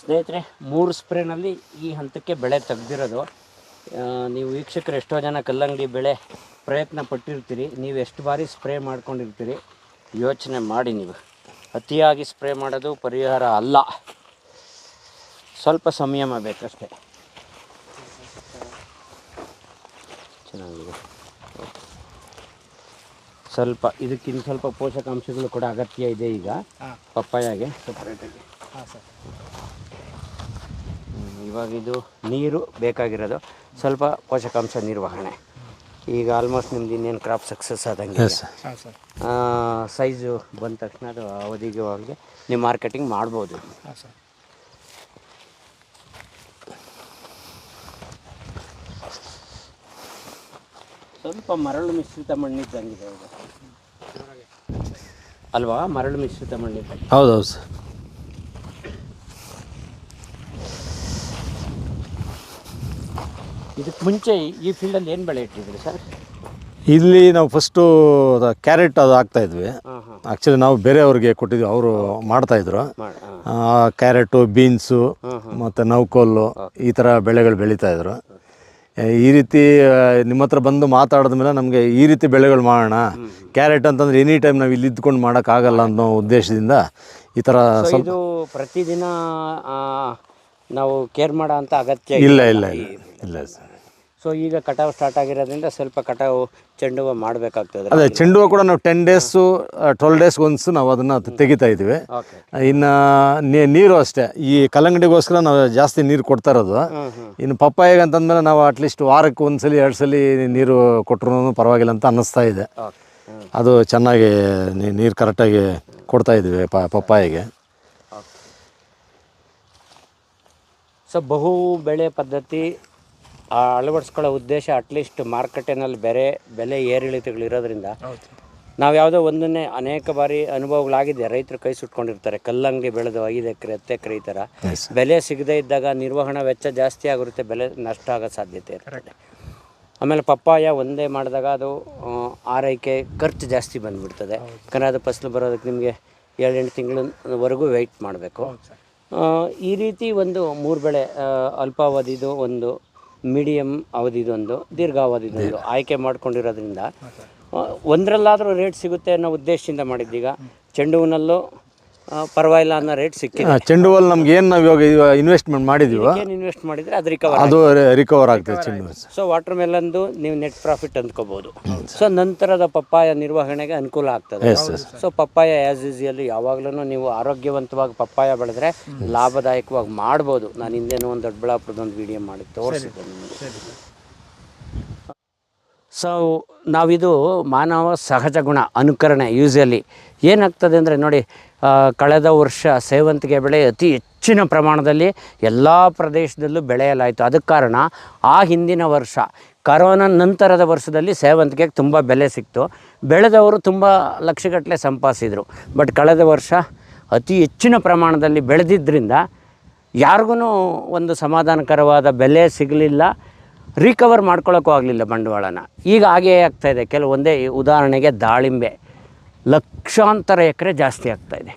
ಸ್ನೇಹಿತರೆ ಮೂರು ಸ್ಪ್ರೇನಲ್ಲಿ ಈ ಹಂತಕ್ಕೆ ಬೆಳೆ ತೆಗ್ದಿರೋದು. ನೀವು ವೀಕ್ಷಕರು ಎಷ್ಟೋ ಜನ ಕಲ್ಲಂಗಡಿ ಬೆಳೆ ಪ್ರಯತ್ನ ಪಟ್ಟಿರ್ತೀರಿ. ನೀವು ಎಷ್ಟು ಬಾರಿ ಸ್ಪ್ರೇ ಮಾಡ್ಕೊಂಡಿರ್ತೀರಿ ಯೋಚನೆ ಮಾಡಿ ನೀವು. ಅತಿಯಾಗಿ ಸ್ಪ್ರೇ ಮಾಡೋದು ಪರಿಹಾರ ಅಲ್ಲ. ಸ್ವಲ್ಪ ಸಂಯಮ ಬೇಕಷ್ಟೇ ಚೆನ್ನಾಗಿದೆ ಸ್ವಲ್ಪ ಇದಕ್ಕಿಂತ ಸ್ವಲ್ಪ ಪೋಷಕಾಂಶಗಳು ಕೂಡ ಅಗತ್ಯ ಇದೆ ಈಗ. ಪಪ್ಪಾಯಾಗೆ. ಸಪ್ರೇಟಾಗಿ ಹಾಂ ಸರ್. ಇವಾಗ ಇದು ನೀರು ಬೇಕಾಗಿರೋದು. ಸ್ವಲ್ಪ ಪೋಷಕಾಂಶ ನಿರ್ವಹಣೆ. ಈಗ ಆಲ್ಮೋಸ್ಟ್ ನಿಮ್ದು ಇನ್ನೇನು ಕ್ರಾಪ್ ಸಕ್ಸಸ್ ಆದಂಗೆ ಸೈಜು ಬಂದ ತಕ್ಷಣ ಅದು ಅವಧಿಗೆ ಹೋಗಿ ನೀವು ಮಾರ್ಕೆಟಿಂಗ್ ಮಾಡ್ಬೋದು. ಹಾಂ ಸರ್. ಸ್ವಲ್ಪ ಮರಳು ಮಿಶ್ರಿತ ಮಣ್ಣಿದ್ದಂಗಿದೆ ಇದು ಅಲ್ವಾ? ಮರಳು ಮಿಶ್ರಿತ ಮಣ್ಣಿನ ಹೌದೌದು ಸರ್. ಇದಕ್ಕೆ ಮುಂಚೆ ಈ ಫೀಲ್ಡಲ್ಲಿ ಏನು ಬೆಳೆ ಇಟ್ಟಿದ್ರಿ ಸರ್? ಇಲ್ಲಿ ನಾವು ಫಸ್ಟು ಕ್ಯಾರೆಟ್ ಅದು ಹಾಕ್ತಾ ಇದ್ವಿ. ಆ್ಯಕ್ಚುಲಿ ನಾವು ಬೇರೆಯವ್ರಿಗೆ ಕೊಟ್ಟಿದ್ವಿ ಅವರು ಮಾಡ್ತಾಯಿದ್ರು ಕ್ಯಾರೆಟು ಬೀನ್ಸು ಮತ್ತು ನೌಕೋಲು ಈ ಥರ ಬೆಳೆಗಳು ಬೆಳೀತಾ ಇದ್ರು. ಆ, ಈ ರೀತಿ ನಿಮ್ಮ ಹತ್ರ ಬಂದು ಮಾತಾಡಿದ ಮೇಲೆ ನಮಗೆ ಈ ರೀತಿ ಬೆಳೆಗಳು ಮಾಡೋಣ ಕ್ಯಾರೆಟ್ ಅಂತಂದ್ರೆ ಎನಿ ಟೈಮ್ ನಾವು ಇಲ್ಲಿ ಇದ್ಕೊಂಡು ಮಾಡೋಕ್ಕಾಗಲ್ಲ ಅನ್ನೋ ಉದ್ದೇಶದಿಂದ ಈ ಥರ ಇದು ಪ್ರತಿದಿನ ನಾವು ಕೇರ್ ಮಾಡೋ ಅಂತ ಅಗತ್ಯ ಇಲ್ಲ ಇಲ್ಲ ಇಲ್ಲ ಇಲ್ಲ ಸರ್ ಸೊ ಈಗ ಕಟಾವು ಸ್ಟಾರ್ಟ್ ಆಗಿರೋದ್ರಿಂದ ಸ್ವಲ್ಪ ಕಟಾವು ಚೆಂಡು ಹೂವು ಮಾಡಬೇಕಾಗ್ತದೆ. ಅದೇ ಚೆಂಡು ಹೂವು ಕೂಡ ನಾವು ten days twelve days once ನಾವು ಅದನ್ನು ತೆಗಿತಾ ಇದ್ದೀವಿ ಇನ್ನು ನೀರು ಅಷ್ಟೇ. ಈ ಕಲ್ಲಂಗಡಿಗೋಸ್ಕರ ನಾವು ಜಾಸ್ತಿ ನೀರು ಕೊಡ್ತಾ ಇರೋದು. ಇನ್ನು ಪಪ್ಪಾಯಿಗೆ ಅಂತಂದಮೇಲೆ ನಾವು ಅಟ್ಲೀಸ್ಟ್ ವಾರಕ್ಕೆ ಒಂದ್ಸಲಿ ಸಲ ಎರಡು ಸಲ ನೀರು ಕೊಟ್ಟರು ಪರವಾಗಿಲ್ಲ ಅಂತ ಅನ್ನಿಸ್ತಾ ಇದೆ. ಅದು ಚೆನ್ನಾಗಿ ನೀರು ಕರೆಕ್ಟಾಗಿ ಕೊಡ್ತಾ ಇದ್ದೀವಿ ಪ ಪಪ್ಪಾಯಿಗೆ. ಸೊ ಬಹು ಬೆಳೆ ಪದ್ಧತಿ ಆ, ಅಳವಡಿಸ್ಕೊಳ್ಳೋ ಉದ್ದೇಶ ಅಟ್ಲೀಸ್ಟ್ ಮಾರುಕಟ್ಟೆನಲ್ಲಿ ಬೆಲೆ ಬೆಲೆ ಏರಿಳಿತಗಳಿರೋದ್ರಿಂದ ನಾವು ಯಾವುದೋ ಒಂದನ್ನೇ ಅನೇಕ ಬಾರಿ ಅನುಭವಗಳಾಗಿದೆ. ರೈತರು ಕೈ ಸುಟ್ಕೊಂಡಿರ್ತಾರೆ. ಕಲ್ಲಂಗಡಿ ಬೆಳೆದು ಐದು ಎಕರೆ ಹತ್ತು ಎಕರೆ ಈ ಥರ ಬೆಲೆ ಸಿಗದೇ ಇದ್ದಾಗ ನಿರ್ವಹಣಾ ವೆಚ್ಚ ಜಾಸ್ತಿ ಆಗಿರುತ್ತೆ ಬೆಲೆ ನಷ್ಟ ಆಗೋ ಸಾಧ್ಯತೆ ಇರ್ತದೆ ಆಮೇಲೆ ಪಪ್ಪಾಯ ಒಂದೇ ಮಾಡಿದಾಗ ಅದು ಆರೈಕೆ ಖರ್ಚು ಜಾಸ್ತಿ ಬಂದುಬಿಡ್ತದೆ. ಯಾಕಂದರೆ ಅದು ಫಸಲು ಬರೋದಕ್ಕೆ ನಿಮಗೆ ಏಳೆಂಟು ತಿಂಗಳವರೆಗೂ ವೆಯ್ಟ್ ಮಾಡಬೇಕು. ಈ ರೀತಿ ಒಂದು ಮೂರು ಬೆಳೆ ಅಲ್ಪಾವಧಿದು ಒಂದು ಮೀಡಿಯಮ್ ಅವಧಿದೊಂದು ದೀರ್ಘಾವಧಿದೊಂದು ಆಯ್ಕೆ ಮಾಡ್ಕೊಂಡಿರೋದ್ರಿಂದ ಒಂದರಲ್ಲಾದರೂ ರೇಟ್ ಸಿಗುತ್ತೆ ಅನ್ನೋ ಉದ್ದೇಶದಿಂದ ಮಾಡಿದ್ದೀಗ ಚೆಂಡು ಹೂವಿನಲ್ಲೂ ಆ, ಪರವಾಗಿಲ್ಲ ಅನ್ನೋ ರೇಟ್ ಸಿಕ್ಕಿದೆ. ಚೆಂಡು ಹೂವಲ್ಲಿ ನಮ್ಗೆ ಏನು ನಾವು ಇವಾಗ ಇನ್ವೆಸ್ಟ್ಮೆಂಟ್ ಮಾಡಿದೀವೋ? ಏನು ಇನ್ವೆಸ್ಟ್ ಮಾಡಿದರೆ ಅದು ರಿಕವರ್ ಅದು ರಿಕವರ್ ಆಗ್ತದೆ ಚೆಂಡು ಹೂವು ಸೊ ವಾಟರ್ ಮೆಲನ್ದು ನೀವು ನೆಟ್ ಪ್ರಾಫಿಟ್ ಅಂದ್ಕೋಬಹುದು ಸೊ ನಂತರದ ಪಪ್ಪಾಯ ನಿರ್ವಹಣೆಗೆ ಅನುಕೂಲ ಆಗ್ತದೆ. ಸೊ ಪಪ್ಪಾಯ ಆ್ಯಸ್ ಯೂಸಿಯಲ್ ಯಾವಾಗಲೂ ನೀವು ಆರೋಗ್ಯವಂತವಾಗಿ ಪಪ್ಪಾಯ ಬೆಳೆದ್ರೆ ಲಾಭದಾಯಕವಾಗಿ ಮಾಡ್ಬೋದು. ನಾನು ಹಿಂದೆನೂ ಒಂದು ದೊಡ್ಡಬಳ್ಳಾಪುರದ ಒಂದು ವಿಡಿಯೋ ಮಾಡಿ ತೋರಿಸಿದ್ದೆ ನಿಮಗೆ. ಸೊ ನಾವಿದು ಮಾನವ ಸಹಜ ಗುಣ, ಅನುಕರಣೆ ಯೂಸಲಿ ಏನಾಗ್ತದೆ ಅಂದರೆ ನೋಡಿ ಕಳೆದ ವರ್ಷ ಸೇವಂತಿಗೆ ಬೆಳೆ ಅತಿ ಹೆಚ್ಚಿನ ಪ್ರಮಾಣದಲ್ಲಿ ಎಲ್ಲ ಪ್ರದೇಶದಲ್ಲೂ ಬೆಳೆಯಲಾಯಿತು. ಅದಕ್ಕೆ ಕಾರಣ ಆ ಹಿಂದಿನ ವರ್ಷ, ಕರೋನಾ ನಂತರದ ವರ್ಷದಲ್ಲಿ ಸೇವಂತಿಗೆ ತುಂಬ ಬೆಲೆ ಸಿಕ್ತು. ಬೆಳೆದವರು ತುಂಬ ಲಕ್ಷಗಟ್ಟಲೆ ಸಂಪಾದಿಸಿದರು. ಬಟ್ ಕಳೆದ ವರ್ಷ ಅತಿ ಹೆಚ್ಚಿನ ಪ್ರಮಾಣದಲ್ಲಿ ಬೆಳೆದಿದ್ದರಿಂದ ಯಾರಿಗೂ ಒಂದು ಸಮಾಧಾನಕರವಾದ ಬೆಲೆ ಸಿಗಲಿಲ್ಲ. ರಿಕವರ್ ಮಾಡ್ಕೊಳ್ಳೋಕ್ಕೂ ಆಗಲಿಲ್ಲ ಬಂಡವಾಳನ. ಈಗ ಹಾಗೇ ಆಗ್ತಾಯಿದೆ ಕೆಲವೊಂದೇ ಉದಾಹರಣೆಗೆ ದಾಳಿಂಬೆ. ಲಕ್ಷಾಂತರ ಎಕರೆ ಜಾಸ್ತಿ ಆಗ್ತಾಯಿದೆ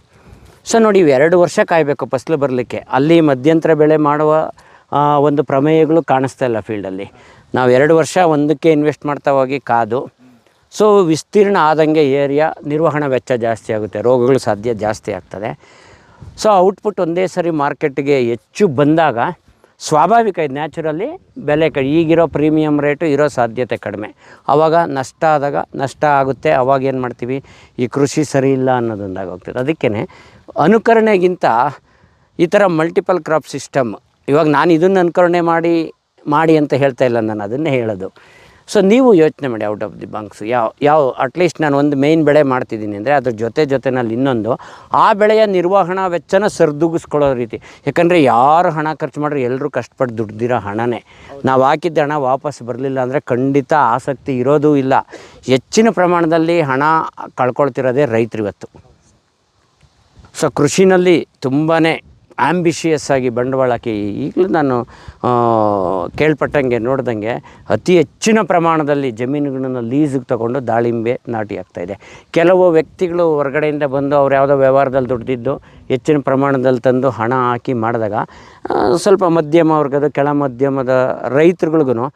ಸೊ ನೋಡಿ ಎರಡು ವರ್ಷ ಕಾಯಬೇಕು ಫಸಲು ಬರಲಿಕ್ಕೆ. ಅಲ್ಲಿ ಮಧ್ಯಂತರ ಬೆಳೆ ಮಾಡುವ ಒಂದು ಪ್ರಮೇಯಗಳು ಕಾಣಿಸ್ತಾ ಇಲ್ಲ ಫೀಲ್ಡಲ್ಲಿ ನಾವು ಎರಡು ವರ್ಷ ಒಂದಕ್ಕೆ ಇನ್ವೆಸ್ಟ್ ಮಾಡ್ತಾ ಹೋಗಿ ಕಾದು. ಸೊ ವಿಸ್ತೀರ್ಣ ಆದಂಗೆ ಏರಿಯಾ, ನಿರ್ವಹಣಾ ವೆಚ್ಚ ಜಾಸ್ತಿ ಆಗುತ್ತೆ. ರೋಗಗಳು ಸಾಧ್ಯ ಜಾಸ್ತಿ ಆಗ್ತದೆ. ಸೊ ಔಟ್ಪುಟ್ ಒಂದೇ ಸರಿ ಮಾರ್ಕೆಟ್ಗೆ ಹೆಚ್ಚು ಬಂದಾಗ ಸ್ವಾಭಾವಿಕ ಇದು ನ್ಯಾಚುರಲಿ ಬೆಲೆ ಕ ಈಗಿರೋ ಪ್ರೀಮಿಯಂ ರೇಟು ಇರೋ ಸಾಧ್ಯತೆ ಕಡಿಮೆ. ಆವಾಗ ನಷ್ಟ ಆದಾಗ ನಷ್ಟ ಆಗುತ್ತೆ. ಅವಾಗ ಏನು ಮಾಡ್ತೀವಿ? ಈ ಕೃಷಿ ಸರಿ ಇಲ್ಲ ಅನ್ನೋದೊಂದಾಗ ಹೋಗ್ತದೆ. ಅದಕ್ಕೇ ಅನುಕರಣೆಗಿಂತ ಈ ಥರ ಮಲ್ಟಿಪಲ್ ಕ್ರಾಪ್ ಸಿಸ್ಟಮ್ ಇವಾಗ ನಾನು ಇದನ್ನು ಅನುಕರಣೆ ಮಾಡಿ ಮಾಡಿ ಅಂತ ಹೇಳ್ತಾ ಇಲ್ಲ ನಾನು, ಅದನ್ನೇ ಹೇಳೋದು. ಸೊ ನೀವು ಯೋಚನೆ ಮಾಡಿ ಔಟ್ ಆಫ್ ದಿ ಬಾಂಕ್ಸ್ ಯಾವ ಯಾವ ಅಟ್ಲೀಸ್ಟ್ ನಾನು ಒಂದು ಮೇಯ್ನ್ ಬೆಳೆ ಮಾಡ್ತಿದ್ದೀನಿ ಅಂದರೆ ಅದ್ರ ಜೊತೆ ಜೊತೆನಲ್ಲಿ ಇನ್ನೊಂದು ಆ ಬೆಳೆಯ ನಿರ್ವಹಣಾ ವೆಚ್ಚನ ಸರಿದೂಗಿಸ್ಕೊಳ್ಳೋ ರೀತಿ. ಯಾಕಂದರೆ ಯಾರು ಹಣ ಖರ್ಚು ಮಾಡಿದ್ರೆ ಎಲ್ಲರೂ ಕಷ್ಟಪಟ್ಟು ದುಡ್ದಿರೋ ಹಣನೇ. ನಾವು ಹಾಕಿದ್ದ ಹಣ ವಾಪಸ್ ಬರಲಿಲ್ಲ ಅಂದರೆ ಖಂಡಿತ ಆಸಕ್ತಿ ಇರೋದೂ ಇಲ್ಲ. ಹೆಚ್ಚಿನ ಪ್ರಮಾಣದಲ್ಲಿ ಹಣ ಕಳ್ಕೊಳ್ತಿರೋದೇ ರೈತರು ಇವತ್ತು. ಸೊ ಕೃಷಿನಲ್ಲಿ ತುಂಬಾ ಆ್ಯಂಬಿಷಿಯಸ್ ಆಗಿ ಬಂಡವಾಳ ಹಾಕಿ ಈಗಲೂ ನಾನು ಕೇಳ್ಪಟ್ಟಂಗೆ, ನೋಡ್ದಂಗೆ ಅತಿ ಹೆಚ್ಚಿನ ಪ್ರಮಾಣದಲ್ಲಿ ಜಮೀನುಗಳನ್ನು ಲೀಸಿಗೆ ತಗೊಂಡು ದಾಳಿಂಬೆ ನಾಟಿ ಆಗ್ತಾಯಿದೆ ಕೆಲವು ವ್ಯಕ್ತಿಗಳು ಹೊರಗಡೆಯಿಂದ ಬಂದು ಅವ್ರು ಯಾವುದೋ ವ್ಯವಹಾರದಲ್ಲಿ ದುಡ್ದಿದ್ದು ಹೆಚ್ಚಿನ ಪ್ರಮಾಣದಲ್ಲಿ ತಂದು ಹಣ ಹಾಕಿ ಮಾಡಿದಾಗ ಸ್ವಲ್ಪ ಮಧ್ಯಮ ವರ್ಗದ, ಕೆಳ ಮಧ್ಯಮದ ರೈತರುಗಳಿಗೂ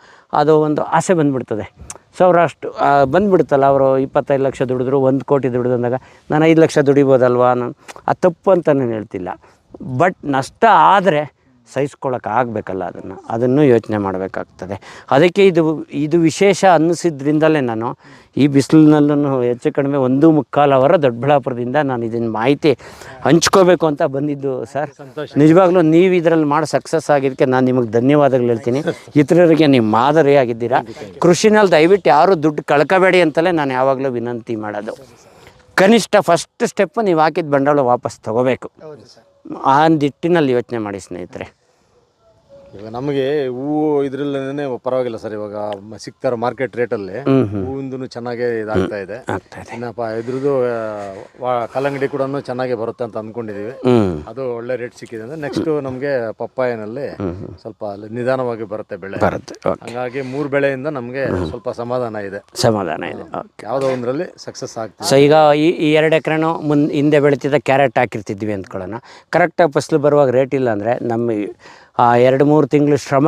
ಅದು ಒಂದು ಆಸೆ ಬಂದುಬಿಡ್ತದೆ. ಸೊ ಅವ್ರು ಅಷ್ಟು ಬಂದ್ಬಿಡುತ್ತಲ್ಲ ಅವರು ಇಪ್ಪತ್ತೈದು ಲಕ್ಷ ದುಡಿದ್ರು, ಒಂದು ಕೋಟಿ ದುಡಿದಂದಾಗ ನಾನು ಐದು ಲಕ್ಷ ದುಡಿಬೋದಲ್ವಾ, ನಾನು, ಆ ತಪ್ಪು ಅಂತ ನಾನು ಹೇಳ್ತಿಲ್ಲ. ಬಟ್ ನಷ್ಟ ಆದರೆ ಸಹಿಸ್ಕೊಳ್ಳೋಕೆ ಆಗಬೇಕಲ್ಲ ಅದನ್ನು. ಅದನ್ನು ಯೋಚನೆ ಮಾಡಬೇಕಾಗ್ತದೆ. ಅದಕ್ಕೆ ಇದು ಇದು ವಿಶೇಷ ಅನ್ನಿಸಿದ್ರಿಂದಲೇ ನಾನು ಈ ಬಿಸಿಲಿನಲ್ಲೂ ಹೆಚ್ಚು ಕಡಿಮೆ ಒಂದು ಮುಕ್ಕಾಲು ಅವರ ದೊಡ್ಡಬಳ್ಳಾಪುರದಿಂದ ನಾನು ಇದನ್ನು ಮಾಹಿತಿ ಹಂಚ್ಕೋಬೇಕು ಅಂತ ಬಂದಿದ್ದು ಸರ್. ನಿಜವಾಗ್ಲೂ ನೀವು ಇದರಲ್ಲಿ ಮಾಡಿ ಸಕ್ಸಸ್ ಆಗಿದ್ದಕ್ಕೆ ನಾನು ನಿಮಗೆ ಧನ್ಯವಾದಗಳು ಹೇಳ್ತೀನಿ. ಇತರರಿಗೆ ನೀವು ಮಾದರಿಯಾಗಿದ್ದೀರಾ? ಕೃಷಿನಲ್ಲಿ ದಯವಿಟ್ಟು ಯಾರೂ ದುಡ್ಡು ಕಳ್ಕೋಬೇಡಿ ಅಂತಲೇ ನಾನು ಯಾವಾಗಲೂ ವಿನಂತಿ ಮಾಡೋದು. ಕನಿಷ್ಠ ಫಸ್ಟ್ ಸ್ಟೆಪ್ ನೀವು ಹಾಕಿದ ಬಂಡವಾಳ ವಾಪಸ್ ತಗೋಬೇಕು. ಆ ದಿಟ್ಟಿನಲ್ಲಿ ಯೋಚನೆ ಮಾಡಿ ಸ್ನೇಹಿತರೆ. ಇವಾಗ ನಮಗೆ ಹೂವು ಇದ್ರಲ್ಲೇ ಪರವಾಗಿಲ್ಲ ಸರ್. ಇವಾಗ ಮ- ಸಿಗ್ತಾರ ಮಾರ್ಕೆಟ್ ರೇಟಲ್ಲಿ ಅಲ್ಲಿ ಹ್ಞೂ ಹೂವಿಂದೂ ಚೆನ್ನಾಗೇ ಇದಾಗ್ತಾ ಇದೆ. ಆಗ್ತಾ ಇದೆ. ಏನಪ್ಪ ಇದ್ರದ್ದು ಆ, ವಾ- ಕಲ್ಲಂಗಡಿ ಕೂಡ ಚೆನ್ನಾಗಿ ಬರುತ್ತೆ ಅಂತ ಅನ್ಕೊಂಡಿದೀವಿ. ಹ್ಞೂ ಅದು ಒಳ್ಳೆ ರೇಟ್ ಸಿಕ್ಕಿದೆ ಅಂದ್ರೆ ನೆಕ್ಸ್ಟ್ ನಮಗೆ ಪಪ್ಪಾಯನಲ್ಲಿ ಸ್ವಲ್ಪ ಅಲ್ಲಿ ನಿಧಾನವಾಗಿ ಬರುತ್ತೆ ಬೆಳೆ. ಬರುತ್ತೆ ಓಕೆ. ಹಂಗಾಗಿ ಮೂರು ಬೆಳೆಯಿಂದ ನಮಗೆ ಸ್ವಲ್ಪ ಸಮಾಧಾನ ಇದೆ. ಸಮಾಧಾನ ಇದೆ ಓಕೆ. ಯಾವುದೋ ಒಂದರಲ್ಲಿ ಸಕ್ಸಸ್ ಆಗ್ತದೆ ಸೊ ಈಗ ಈ ಈ ಎರಡು ಎಕರೆನೂ ಮುಂದೆ ಹಿಂದೆ ಬೆಳೀತಿದ್ದ ಕ್ಯಾರೆಟ್ ಹಾಕಿರ್ತಿದ್ವಿ ಅಂದ್ಕೊಳ್ಳೋಣ. ಕರೆಕ್ಟಾಗಿ ಫಸಲು ಬರುವಾಗ ರೇಟ್ ಇಲ್ಲ ಅಂದ್ರೆ ನಮ್ಮ ಎರಡು ಮೂರು ತಿಂಗಳು ಶ್ರಮ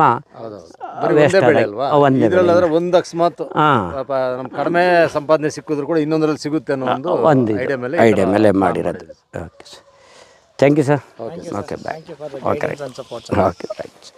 ಒಂದೇ ಅಕಸ್ಮಾತ್ ಹಾಂ. ಪಾಪ ನಮ್ ಕಡಿಮೆ ಸಂಪಾದನೆ ಸಿಕ್ಕಿದ್ರು ಕೂಡ ಇನ್ನೊಂದರಲ್ಲಿ ಸಿಗುತ್ತೆ ಅನ್ನೋ ಒಂದು ಒಂದು ಐಡಿಯಾ ಮೇಲೆ ಐಡಿಯಾ ಮೇಲೆ ಮಾಡಿರೋದು. Okay sir thank you sir okay bye thank you for the okay okay thanks